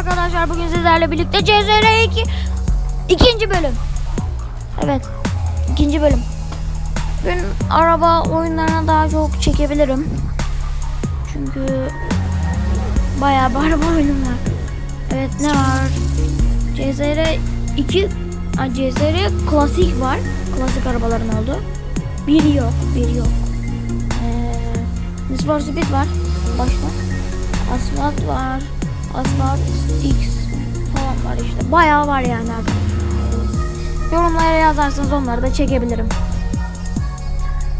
arkadaşlar bugün sizlerle birlikte CZR 2 ikinci bölüm. Evet ikinci bölüm. Bugün araba oyunlarına daha çok çekebilirim. Çünkü bayağı bir araba oyunum var. Evet ne var? CZR 2 a, CZR klasik var. Klasik arabaların oldu. Biri yok, biri yok. Ee, Need Speed var. Başka? Asfalt var. Asfalt X falan var işte. Bayağı var yani abi. Yorumlara yazarsanız onları da çekebilirim.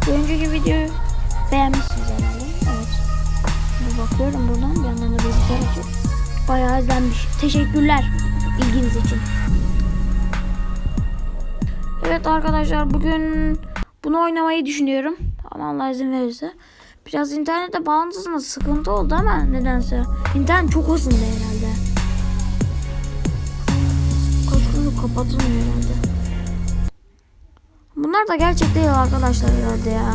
Bir önceki videoyu beğenmişsiniz herhalde. Evet. Bir bakıyorum buradan. Bir yandan da bilgisayar açıp. Bayağı izlenmiş. Teşekkürler ilginiz için. Evet arkadaşlar bugün bunu oynamayı düşünüyorum. Ama Allah izin verirse. Biraz internette bağlantısında sıkıntı oldu ama nedense. İnternet çok ısındı herhalde. Kaç kapatılmıyor herhalde. Bunlar da gerçek değil arkadaşlar herhalde ya.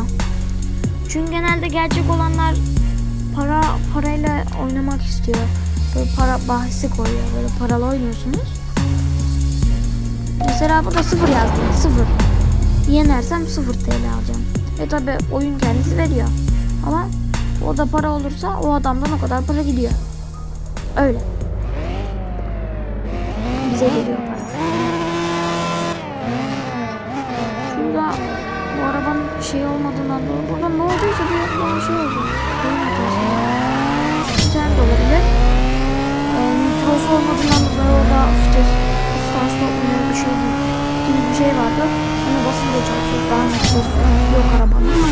Çünkü genelde gerçek olanlar para parayla oynamak istiyor. Böyle para bahsi koyuyor. Böyle paralı oynuyorsunuz. Mesela burada sıfır yazdım. Sıfır. Yenersem sıfır TL alacağım. Ve tabi oyun kendisi veriyor. Ama o da para olursa o adamdan o kadar para gidiyor. Öyle. Bize geliyor para. Şurada bu arabanın şey olmadığından dolayı burada ne olduysa bir bir şey oldu. Bir tane de olabilir. Ee, nitrosu olmadığından dolayı orada işte ne bir şey gibi bir şey vardı. Onu basınca çalışıyor. Daha nitrosu yok arabanın.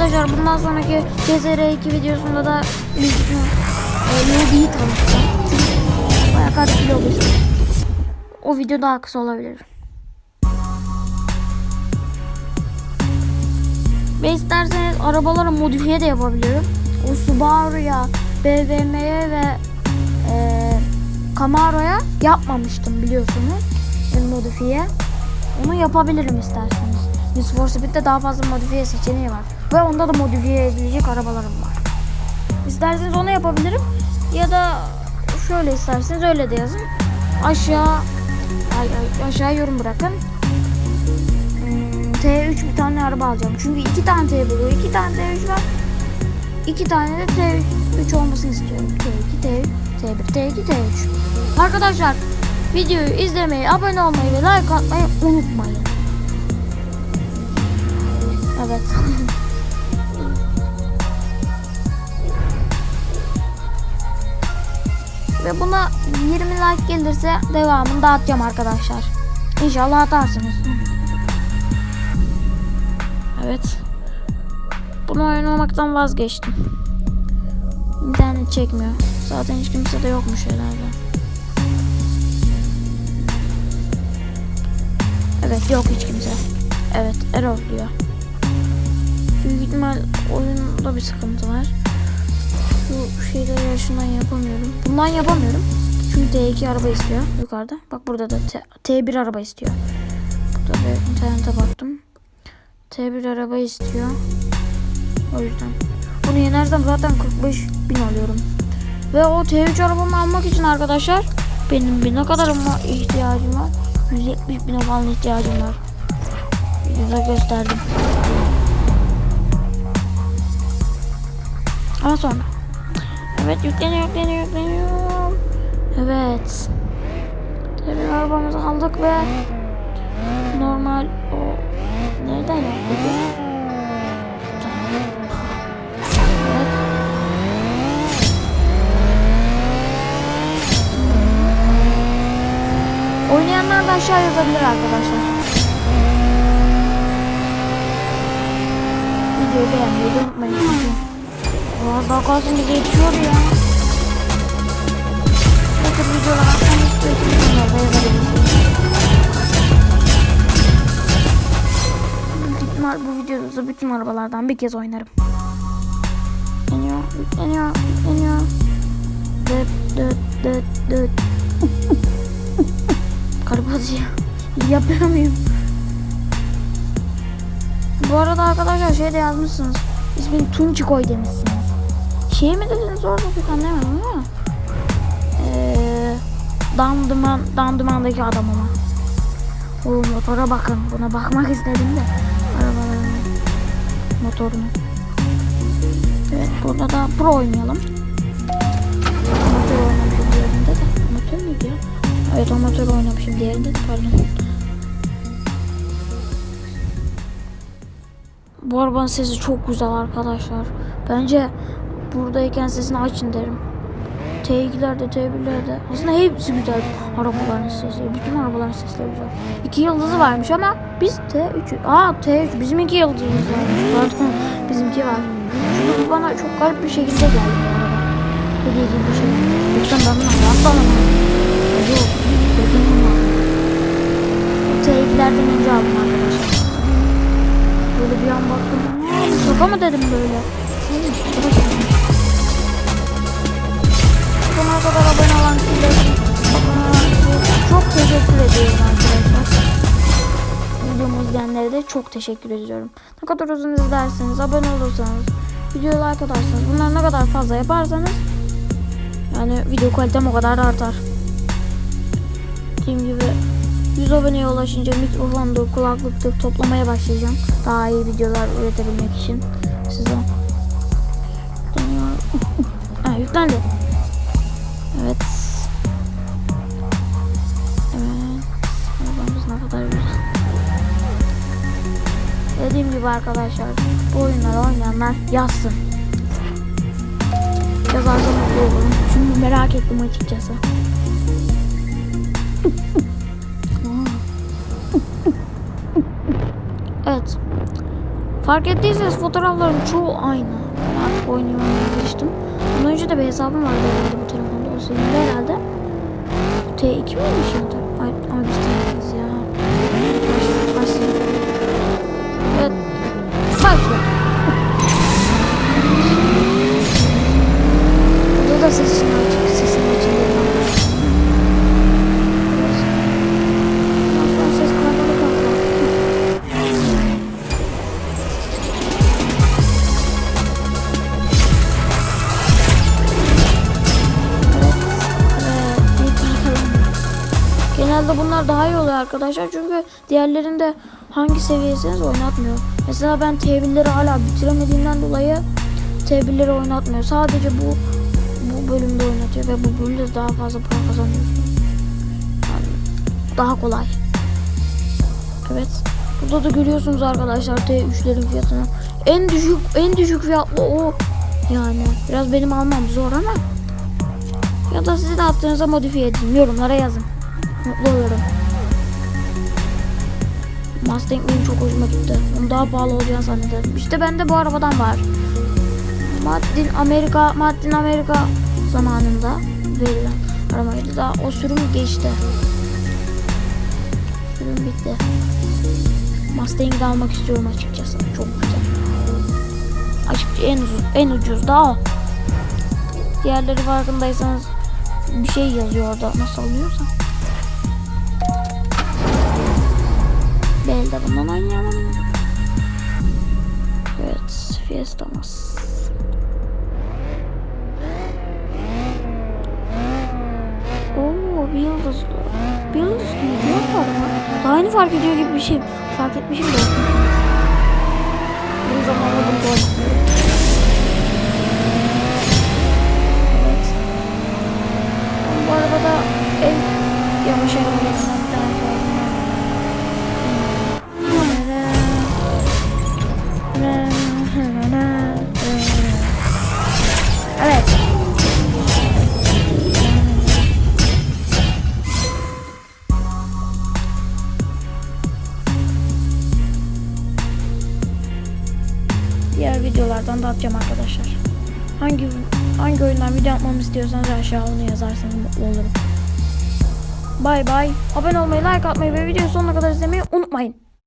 Arkadaşlar bundan sonraki CZR2 videosunda da ihtimal e, Lobi'yi tanıtacağım. Bayağı garip bir. O video daha kısa olabilir. Ve isterseniz arabaları modifiye de yapabilirim. O Subaru'ya, BMW'ye ve e, Camaro'ya yapmamıştım biliyorsunuz. Modifiye. Onu yapabilirim isterseniz. Need for Speed'de daha fazla modifiye seçeneği var. Ve onda da modifiye edilecek arabalarım var. İsterseniz onu yapabilirim. Ya da şöyle isterseniz öyle de yazın. Aşağı aşağı yorum bırakın. Hmm, T3 bir tane araba alacağım. Çünkü iki tane T buluyor. iki tane T3 var. İki tane de T3 olmasını istiyorum. T2, T3, T1, T2, T3. Arkadaşlar videoyu izlemeyi, abone olmayı ve like atmayı unutmayın. Evet. Ve buna 20 like gelirse devamını dağıtacağım arkadaşlar. İnşallah atarsınız. Evet. Bunu oynamaktan vazgeçtim. İnternet çekmiyor. Zaten hiç kimse de yokmuş herhalde. Evet yok hiç kimse. Evet error diyor. Büyük ihtimal oyunda bir sıkıntı var. Bu şeyleri yaşından yapamıyorum. Bundan yapamıyorum. Çünkü T2 araba istiyor yukarıda. Bak burada da T, T1 araba istiyor. Burada bir internete baktım. T1 araba istiyor. O yüzden. Bunu yenersem zaten 45 bin alıyorum. Ve o T3 arabamı almak için arkadaşlar benim bir ne kadar ihtiyacım var? 170 bin falan ihtiyacım var. Videoda gösterdim. Ama sonra. Evet yükleniyor yükleniyor yükleniyor. Evet. Tabii arabamızı aldık ve normal o nereden yaptık? Evet. Oynayanlar da aşağı yazabilir arkadaşlar. Videoyu beğenmeyi unutmayın. Çünkü Az daha kalsın bize yetişiyor ya. Ne tür videolar atmamı istiyorsanız onları da yazabilirsiniz. İhtimal bu videoda bütün arabalardan bir kez oynarım. Yükleniyor, yükleniyor, yükleniyor. Dıt dıt dıt dıt. Acıyor. Yapıyor muyum? Bu arada arkadaşlar şey de yazmışsınız. İsmini Tunçi koy demişsiniz. Şey mi dediniz orada pek anlayamadım ama. dandıman, dandımandaki adam ama. O motora bakın. Buna bakmak istedim de. Arabaların motorunu. Evet burada da pro oynayalım. Amatör oynamışım diğerinde de. Amatör müydü ya? Evet amatör oynamışım diğerinde de pardon. Bu arabanın sesi çok güzel arkadaşlar. Bence buradayken sesini açın derim. T2'lerde, T1'lerde aslında hepsi güzel arabaların sesi. Bütün arabaların sesleri güzel. İki yıldızı varmış ama biz T3. Aa T3 bizim iki yıldızımız varmış. Pardon bizimki var. Çünkü bu bana çok garip bir şekilde geldi bu. Hediye gibi bir şey. Yoksa ben bunu hayatta alamam. Yok. Beklemem lazım. Bu T2'lerden önce aldım arkadaşlar. Böyle bir an baktım. Şaka mı dedim böyle. Buna kadar abone olan kişilere çok teşekkür ediyorum arkadaşlar. Videomu izleyenlere de çok teşekkür ediyorum. Ne kadar uzun izlerseniz, abone olursanız, videoyu like atarsanız, bunları ne kadar fazla yaparsanız yani video kalitem o kadar artar. Dediğim gibi 100 aboneye ulaşınca mikrofondur, kulaklıktır toplamaya başlayacağım. Daha iyi videolar üretebilmek için yüklendi. Evet. Dediğim gibi arkadaşlar bu oyunları oynayanlar yazsın. Yazarsa mutlu olurum. Çünkü merak ettim açıkçası. Evet. Fark ettiyseniz fotoğrafların çoğu aynı. Ben artık oynamaya alıştım. Bundan önce de bir hesabım vardı herhalde bu telefonda. O senin de herhalde. Bu T2 miymiş ya? Ay, ay biz T2'yiz ya. Baş, başlayalım. Evet. Başla. Burada da sesini Genelde bunlar daha iyi oluyor arkadaşlar çünkü diğerlerinde hangi seviyesiniz oynatmıyor. Mesela ben T1'leri hala bitiremediğimden dolayı T1'leri oynatmıyor. Sadece bu bu bölümde oynatıyor ve bu bölümde daha fazla para kazanıyorsunuz. Yani daha kolay. Evet. Burada da görüyorsunuz arkadaşlar T3'lerin fiyatını. En düşük en düşük fiyatlı o. Yani biraz benim almam zor ama ya da siz de attığınızda modifiye edin. Yorumlara yazın. Mutlu olurum. Mustang benim çok hoşuma gitti. Onun daha pahalı olacağını zannederdim. İşte bende bu arabadan var. Maddin Amerika, Maddin Amerika zamanında verilen arabaydı. Daha o sürüm geçti. Sürüm bitti. Mustang'i almak istiyorum açıkçası. Çok güzel. Açıkça en ucuz, en ucuz da o. Diğerleri farkındaysanız bir şey yazıyor orada nasıl oluyorsa. Belki de bundan oynayalım. Evet, Fiesta'mız. Oo, bir yıldızlı. Bir yıldız gibi diyor ki araba. Daha yeni fark ediyor gibi bir şey. Fark etmişim de. Bir zaman aldım bu Evet. Bu arabada en yavaş arabalarından videolardan da atacağım arkadaşlar. Hangi hangi oyundan video atmamı istiyorsanız aşağı onu yazarsanız mutlu olurum. Bay bay. Abone olmayı, like atmayı ve videoyu sonuna kadar izlemeyi unutmayın.